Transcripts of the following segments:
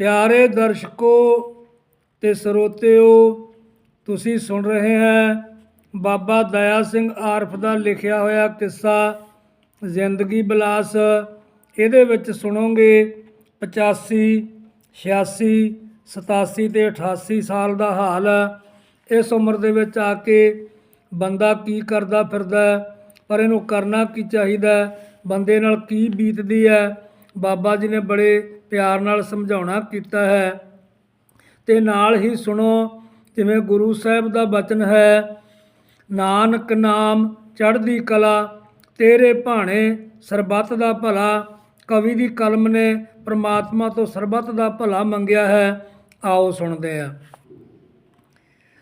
ਪਿਆਰੇ ਦਰਸ਼ਕੋ ਤੇ ਸਰੋਤਿਓ, ਤੁਸੀਂ ਸੁਣ ਰਹੇ ਹੈ ਬਾਬਾ ਦਇਆ ਸਿੰਘ ਆਰਫ ਦਾ ਲਿਖਿਆ ਹੋਇਆ ਕਿੱਸਾ, ਜ਼ਿੰਦਗੀ ਬਲਾਸ। ਇਹਦੇ ਵਿੱਚ ਸੁਣੋਗੇ 85 86 87 ਤੇ 88 ਸਾਲ ਦਾ ਹਾਲ। ਇਸ ਉਮਰ ਦੇ ਵਿੱਚ ਆ ਕੇ ਬੰਦਾ ਕੀ ਕਰਦਾ ਫਿਰਦਾ ਪਰ ਇਹਨੂੰ ਕਰਨਾ ਕੀ ਚਾਹੀਦਾ ਬੰਦੇ ਨਾਲ ਕੀ ਬੀਤਦੀ ਹੈ? ਬਾਬਾ ਜੀ ਨੇ ਬੜੇ ਪਿਆਰ ਨਾਲ ਸਮਝਾਉਣਾ ਕੀਤਾ ਹੈ। ਤੇ ਨਾਲ ਹੀ ਸੁਣੋ, ਜਿਵੇਂ ਗੁਰੂ ਸਾਹਿਬ ਦਾ ਬਚਨ ਹੈ, ਨਾਨਕ ਨਾਮ ਚੜ੍ਹਦੀ ਕਲਾ, ਤੇਰੇ ਭਾਣੇ ਸਰਬੱਤ ਦਾ ਭਲਾ। ਕਵੀ ਦੀ ਕਲਮ ਨੇ ਪ੍ਰਮਾਤਮਾ ਤੋਂ ਸਰਬੱਤ ਦਾ ਭਲਾ ਮੰਗਿਆ ਹੈ। ਆਓ ਸੁਣਦੇ ਆ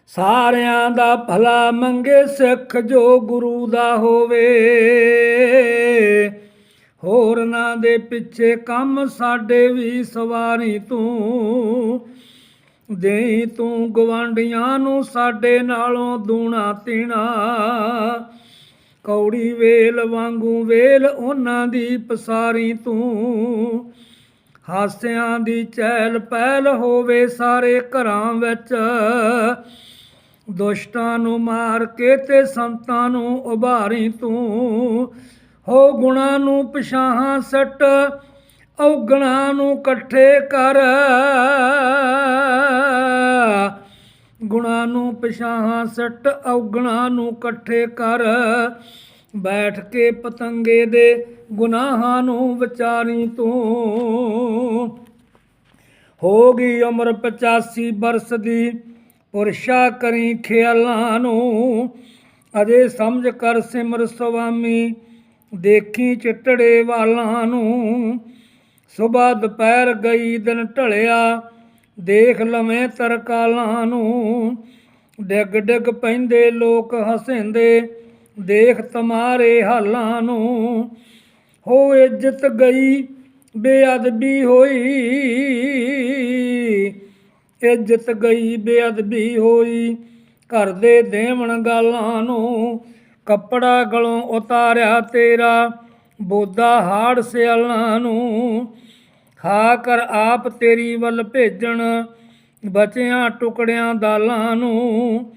ਸਾਰਿਆਂ ਦਾ ਭਲਾ ਮੰਗੇ ਸਿੱਖ ਜੋ ਗੁਰੂ ਦਾ ਹੋਵੇ। ਹੋਰਨਾਂ ਦੇ ਪਿੱਛੇ ਕੰਮ ਸਾਡੇ ਵੀ ਸਵਾਰੀ ਤੂੰ। ਦੇਈ ਤੂੰ ਗਵਾਂਡੀਆਂ ਨੂੰ ਸਾਡੇ ਨਾਲੋਂ ਦੂਣਾ ਤੀਣਾ। ਕੌੜੀ ਵੇਲ ਵਾਂਗੂ ਵੇਲ ਉਹਨਾਂ ਦੀ ਪਸਾਰੀ ਤੂੰ। ਹਾਸਿਆਂ ਦੀ ਚਹਿਲ ਪਹਿਲ ਹੋਵੇ ਸਾਰੇ ਘਰਾਂ ਵਿੱਚ। ਦੁਸ਼ਟਾਂ ਨੂੰ ਮਾਰ ਕੇ ਤੇ ਸੰਤਾਂ ਨੂੰ ਉਭਾਰੀ ਤੂੰ। ਹੋ ਗੁਣਾ ਨੂੰ ਪਛਾਹਾਂ ਸੱਟ, ਔਗਣਾ ਨੂੰ ਇਕੱਠੇ ਕਰ। ਗੁਣਾ ਨੂੰ ਪਛਾਹਾਂ ਸੱਟ, ਔਗਣਾ ਨੂੰ ਇਕੱਠੇ ਕਰ। ਬੈਠ ਕੇ ਪਤੰਗੇ ਦੇ ਗੁਨਾਹਾਂ ਨੂੰ ਵਿਚਾਰੀ ਤੂੰ। ਹੋ ਗਈ ਉਮਰ 85 ਬਰਸ ਦੀ, ਪੁਰਸ਼ਾ ਕਰੀ ਖਿਆਲਾਂ ਨੂੰ। ਅਜੇ ਸਮਝ ਕਰ ਸਿਮਰ ਸੁਆਮੀ ਦੇਖੀ ਚਿੱਟੜੇ ਵਾਲਾਂ ਨੂੰ। ਸੁਬਹ ਦੁਪਹਿਰ ਗਈ, ਦਿਨ ਢਲਿਆ। ਦੇਖ ਲਵੇਂ ਤਰਕਾਲਾਂ ਨੂੰ। ਡਿੱਗ ਡਿੱਗ ਪੈਂਦੇ ਲੋਕ ਹਸੈਂਦੇ। ਦੇਖ ਤਮਾਰੇ ਹਾਲਾਂ ਨੂੰ। ਹੋ ਇੱਜ਼ਤ ਗਈ, ਬੇਅਦਬੀ ਹੋਈ। ਇੱਜ਼ਤ ਗਈ, ਬੇਅਦਬੀ ਹੋਈ। ਘਰ ਦੇ ਦੇਵਣ ਗਾਲਾਂ ਨੂੰ ਕੱਪੜਾ ਗਲੋਂ ਉਤਾਰਿਆ ਤੇਰਾ, ਬੋਦਾ ਹਾੜ ਸਿਆਲਾਂ ਨੂੰ। ਖਾ ਕਰ ਆਪ ਤੇਰੀ ਵੱਲ ਭੇਜਣ, ਬਚਿਆਂ ਟੁਕੜਿਆਂ ਦਾਲਾਂ ਨੂੰ।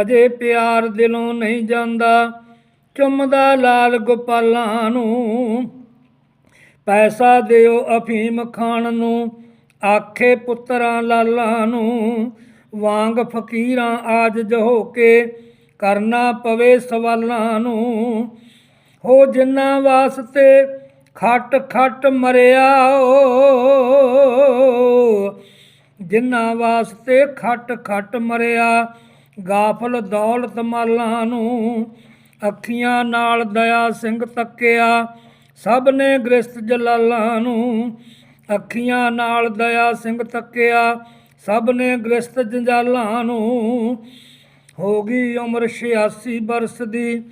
ਅਜੇ ਪਿਆਰ ਦਿਲੋਂ ਨਹੀਂ ਜਾਂਦਾ, ਚੁੰਮਦਾ ਲਾਲ ਗੋਪਾਲਾਂ ਨੂੰ। ਪੈਸਾ ਦਿਓ ਅਫੀਮ ਖਾਣ ਨੂੰ, ਆਖੇ ਪੁੱਤਰਾਂ ਲਾਲਾਂ ਨੂੰ। ਵਾਂਗ ਫਕੀਰਾਂ ਆਜ ਜਹੋ ਕੇ ਕਰਨਾ ਪਵੇ ਸਵਾਲਾਂ ਨੂੰ, ਹੋ ਜਿੰਨਾ ਵਾਸਤੇ ਖੱਟ ਖੱਟ ਮਰਿਆ ਓ। ਜਿੰਨਾ ਵਾਸਤੇ ਖੱਟ ਖੱਟ ਮਰਿਆ, ਗਾਫਲ ਦੌਲਤ ਮਾਲਾਂ ਨੂੰ, ਅੱਖੀਆਂ ਨਾਲ ਦਇਆ ਸਿੰਘ ਤੱਕਿਆ, ਸਭ ਨੇ ਗ੍ਰਸਤ ਜਲਾਲਾਂ ਨੂੰ, ਅੱਖੀਆਂ ਨਾਲ ਦਇਆ ਸਿੰਘ ਤੱਕਿਆ, ਸਭ ਨੇ ਗ੍ਰਸਤ ਜੰਜਾਲਾਂ ਨੂੰ। ਹੋ ਗਈ ਉਮਰ 86 ਬਰਸ ਦੀ।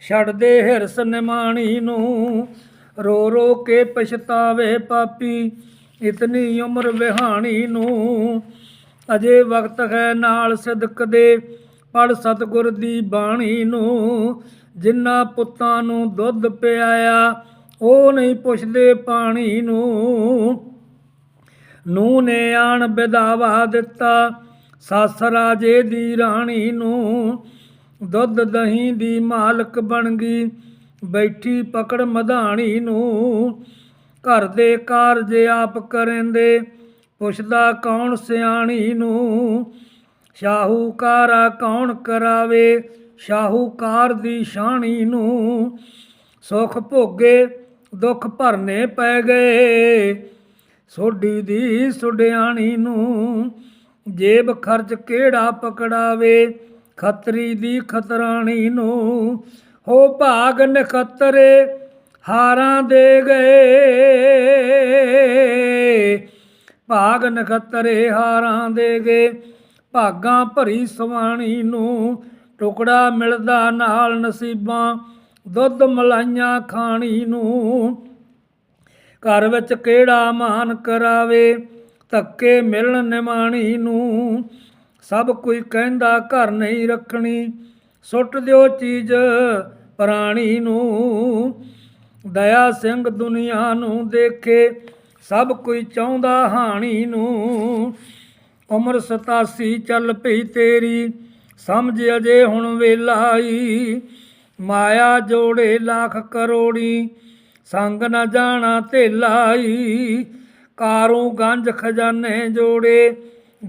ਛੱਡਦੇ ਹਿਰਸ ਨਿਮਾਣੀ ਨੂੰ। ਰੋ ਰੋ ਕੇ ਪਛਤਾਵੇ ਪਾਪੀ, ਇਤਨੀ ਉਮਰ ਵਿਹਾਣੀ ਨੂੰ। ਅਜੇ ਵਕਤ ਹੈ ਨਾਲ ਸਿਦਕ ਦੇ ਪੜ ਸਤਗੁਰ ਦੀ ਬਾਣੀ ਨੂੰ। ਜਿਨ੍ਹਾਂ ਪੁੱਤਾਂ ਨੂੰ ਦੁੱਧ ਪਿਆਇਆ, ਉਹ ਨਹੀਂ ਪੁੱਛਦੇ ਪਾਣੀ ਨੂੰ। ਨੂੰ ਨੇ ਆਣ ਵਿਦਾਵਾ ਦਿੱਤਾ ਸੱਸ ਰਾਜੇ ਦੀ ਰਾਣੀ ਨੂੰ ਦੁੱਧ ਦਹੀਂ ਦੀ ਮਾਲਕ ਬਣ ਗਈ। ਬੈਠੀ ਪਕੜ ਮਧਾਣੀ ਨੂੰ ਘਰ ਦੇ ਕਾਰਜ ਆਪ ਕਰੇਂਦੇ। ਪੁੱਛਦਾ ਕੌਣ ਸਿਆਣੀ ਨੂੰ? ਸ਼ਾਹੂਕਾਰਾ ਕੌਣ ਕਰਾਵੇ? ਸ਼ਾਹੂਕਾਰ ਦੀ ਸ਼ਾਣੀ ਨੂੰ ਸੁਖ ਭੋਗੇ, ਦੁੱਖ ਭਰਨੇ ਪੈ ਗਏ। ਸੋਢੀ ਦੀ ਸੁਡਿਆਣੀ ਨੂੰ ਜੇਬ ਖਰਚ ਕਿਹੜਾ ਪਕੜਾਵੇ? ਖਤਰੀ ਦੀ ਖਤਰਾਣੀ ਨੂੰ ਹੋ ਭਾਗ ਨਖੱਤਰੇ, ਹਾਰਾਂ ਦੇ ਗਏ। ਭਾਗ ਨਖੱਤਰੇ, ਹਾਰਾਂ ਦੇ ਗਏ। ਭਾਗਾਂ ਭਰੀ ਸਵਾਣੀ ਨੂੰ ਟੁਕੜਾ ਮਿਲਦਾ ਨਾਲ ਨਸੀਬਾਂ, ਦੁੱਧ ਮਲਾਈਆਂ ਖਾਣੀ ਨੂੰ। ਘਰ ਵਿੱਚ ਕਿਹੜਾ ਮਾਨ ਕਰਾਵੇ? ਧੱਕੇ ਮਿਲਣ ਨਿਮਾਣੀ ਨੂੰ ਸਭ ਕੋਈ ਕਹਿੰਦਾ ਘਰ ਨਹੀਂ ਰੱਖਣੀ। ਸੁੱਟ ਦਿਓ ਚੀਜ਼ ਪ੍ਰਾਣੀ ਨੂੰ, ਦਇਆ ਸਿੰਘ ਦੁਨੀਆ ਨੂੰ ਦੇਖੇ, ਸਭ ਕੋਈ ਚਾਹੁੰਦਾ ਹਾਣੀ ਨੂੰ। ਉਮਰ 87 ਚੱਲ ਪਈ ਤੇਰੀ, ਸਮਝ ਅਜੇ ਹੁਣ ਵੇਲਾਈ ਮਾਇਆ ਜੋੜੇ ਲੱਖ ਕਰੋੜੀ, ਸੰਗ ਨਾ ਜਾਣਾ ਤੇ ਲਾਈ ਕਾਰੂ ਗੰਜ ਖਜ਼ਾਨੇ ਜੋੜੇ,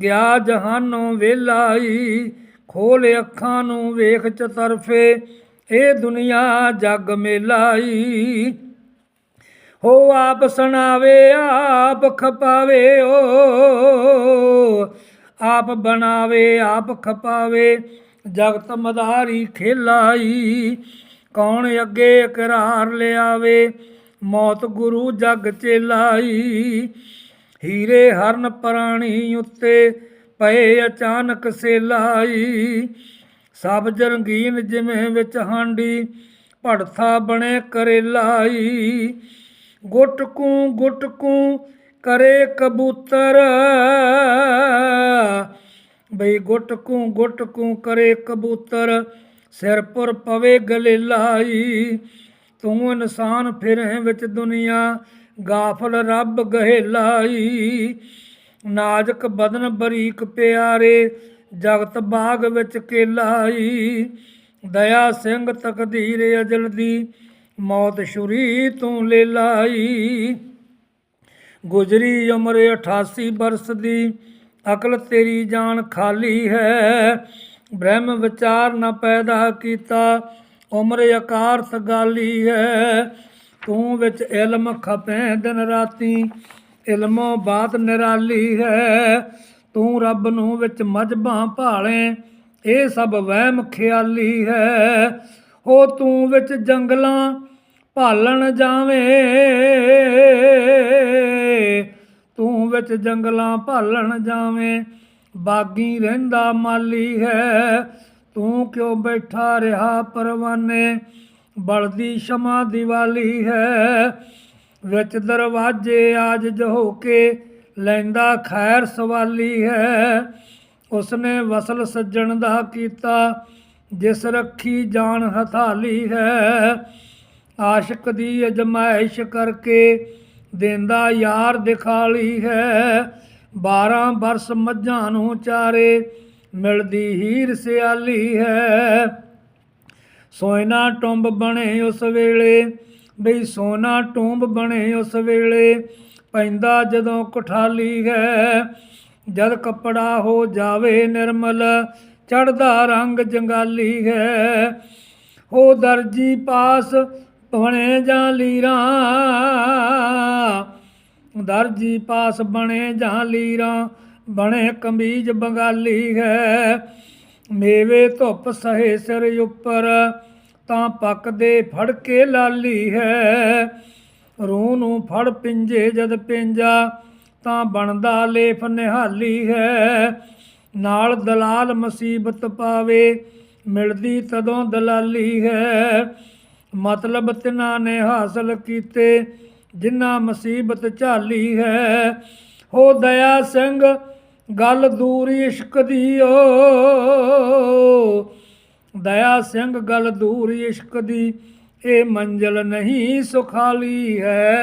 ਗਿਆ ਜਹਾਨੋਂ ਵੇਲਾਈ ਖੋਲ ਅੱਖਾਂ ਨੂੰ ਵੇਖ ਚਤਰਫੇ, ਇਹ ਦੁਨੀਆ ਜਗ ਮੇਲਾਈ ਹੋ ਆਪ ਸੁਣਾਵੇ, ਆਪ ਖਪਾਵੇ, ਓ ਆਪ ਬਣਾਵੇ, ਆਪ ਖਪਾਵੇ, ਜਗਤ ਮਦਾਰੀ ਖੇਲਾਈ ਕੌਣ ਅੱਗੇ ਇਕਰਾਰ ਲਿਆਵੇ ਮੌਤ ਗੁਰੂ ਜਗ ਚੇਲਾਈ। ਹੀਰੇ ਹਰਨ ਪ੍ਰਾਣੀ ਉੱਤੇ ਪਏ ਅਚਾਨਕ ਸੇਲਾਈ। ਸਭ ਜਰੰਗੀਨ ਜਿਵੇਂ ਵਿੱਚ ਹਾਂਡੀ, ਭੜਥਾ ਬਣੇ ਕਰੇਲਾਈ ਗੁੱਟ ਕੂ ਗੁੱਟ ਕੂ ਕਰੇ ਕਬੂਤਰ। ਬਈ ਗੁੱਟ ਕੂ ਗੁੱਟ ਕੂ ਕਰੇ ਕਬੂਤਰ। ਸਿਰ ਪਰ ਪਵੇ ਗਲੇ ਲਾਈ। ਤੂੰ ਇਨਸਾਨ ਫਿਰੇ ਵਿੱਚ ਦੁਨੀਆ, ਗਾਫਲ ਰੱਬ ਗਹਿ ਨਾਜ਼ਕ ਬਦਨ ਬਰੀਕ ਪਿਆਰੇ, ਜਗਤ ਬਾਗ ਵਿੱਚ ਕੇਲਾਈ। ਦਇਆ ਸਿੰਘ ਤਕਦੀਰ ਅਜਲ ਦੀ, ਮੌਤ ਛੁਰੀ ਤੂੰ ਲੈ ਲਾਈ। ਗੁਜਰੀ ਉਮਰ 88 ਬਰਸ ਦੀ, ਅਕਲ ਤੇਰੀ ਜਾਨ ਖਾਲੀ ਹੈ। ਬ੍ਰਹਮ ਵਿਚਾਰ ਨਾ ਪੈਦਾ ਕੀਤਾ ਉਮਰ ਆਕਾਰ ਸਗਾਲੀ ਹੈ ਤੂੰ ਵਿੱਚ ਇਲਮ ਖਪੇ ਦਿਨ ਰਾਤੀ, ਇਲਮੋ ਬਾਤ ਨਿਰਾਲੀ ਹੈ ਤੂੰ ਰੱਬ ਨੂੰ ਵਿੱਚ ਮਜਬਾਂ ਭਾਲੇ, ਇਹ ਸਭ ਵਹਿਮ ਖਿਆਲੀ ਹੈ ਹੋ ਤੂੰ ਵਿੱਚ ਜੰਗਲਾਂ ਭਾਲਣ ਜਾਵੇਂ। ਤੂੰ ਵਿੱਚ ਜੰਗਲਾਂ ਭਾਲਣ ਜਾਵੇਂ, ਬਾਗੀ ਰਹਿੰਦਾ ਮਾਲੀ ਹੈ ਤੂੰ ਕਿਉਂ ਬੈਠਾ ਰਿਹਾ ਪਰਵਾਨੇ? ਬਲਦੀ ਸ਼ਮਾ ਦੀਵਾਲੀ ਹੈ। ਵਿੱਚ ਦਰਵਾਜੇ ਆਜ ਹੋ ਕੇ ਲੈਂਦਾ ਖੈਰ ਸਵਾਲੀ ਹੈ। ਉਸਨੇ ਵਸਲ ਸੱਜਣ ਦਾ ਕੀਤਾ, ਜਿਸ ਰੱਖੀ ਜਾਨ ਹਥਾਲੀ ਹੈ। ਆਸ਼ਿਕ ਦੀ ਅਜਮਾਇਸ਼ ਕਰਕੇ ਦਿੰਦਾ ਯਾਰ ਦਿਖਾਲੀ ਹੈ। 12 ਬਰਸ ਮੱਝਾਂ ਨੂੰ ਚਾਰੇ ਮਿਲਦੀ ਹੀਰ ਸਿਆਲੀ ਹੈ। ਸੋਇਨਾ ਟੁੰਬ ਬਣੇ ਉਸ ਵੇਲੇ, ਬਈ ਸੋਨਾ ਟੁੰਬ ਬਣੇ ਉਸ ਵੇਲੇ, ਪੈਂਦਾ ਜਦੋਂ ਕੁਠਾਲੀ ਹੈ। ਜਦ ਕੱਪੜਾ ਹੋ ਜਾਵੇ ਨਿਰਮਲ ਚੜਦਾ ਰੰਗ ਜੰਗਾਲੀ ਹੈ। ਉਹ ਦਰਜੀ ਪਾਸ ਬਣੇ ਜਾਂ ਲੀਰਾਂ, ਦਰਜੀ ਪਾਸ ਬਣੇ ਜਾਂ ਲੀਰਾਂ ਬਣੇ ਕਮੀਜ਼ ਬੰਗਾਲੀ ਹੈ। ਮੇਵੇ ਧੁੱਪ ਸਹੇ ਸਿਰ ਉੱਪਰ, ਤਾਂ ਪੱਕਦੇ ਫੜ ਕੇ ਲਾਲੀ ਹੈ। ਰੂਹ ਨੂੰ ਫੜ ਪਿੰਜੇ ਜਦ ਪਿੰਜਾ, ਤਾਂ ਬਣਦਾ ਲੇਫ ਨਿਹਾਲੀ ਹੈ। ਨਾਲ ਦਲਾਲ ਮੁਸੀਬਤ ਪਾਵੇ, ਮਿਲਦੀ ਤਦੋਂ ਦਲਾਲੀ ਹੈ। ਮਤਲਬ ਤਿਨਾਂ ਨੇ ਹਾਸਲ ਕੀਤੇ ਜਿਨ੍ਹਾਂ ਮੁਸੀਬਤ ਝਾਲੀ ਹੈ। ਹੋ ਦਇਆ ਸਿੰਘ ਗੱਲ ਦੂਰ ਇਸ਼ਕ ਦੀ ਓ। ਦਇਆ ਸਿੰਘ, ਗੱਲ ਦੂਰ ਇਸ਼ਕ ਦੀ, ਇਹ ਮੰਜ਼ਲ ਨਹੀਂ ਸੁਖਾਲੀ ਹੈ।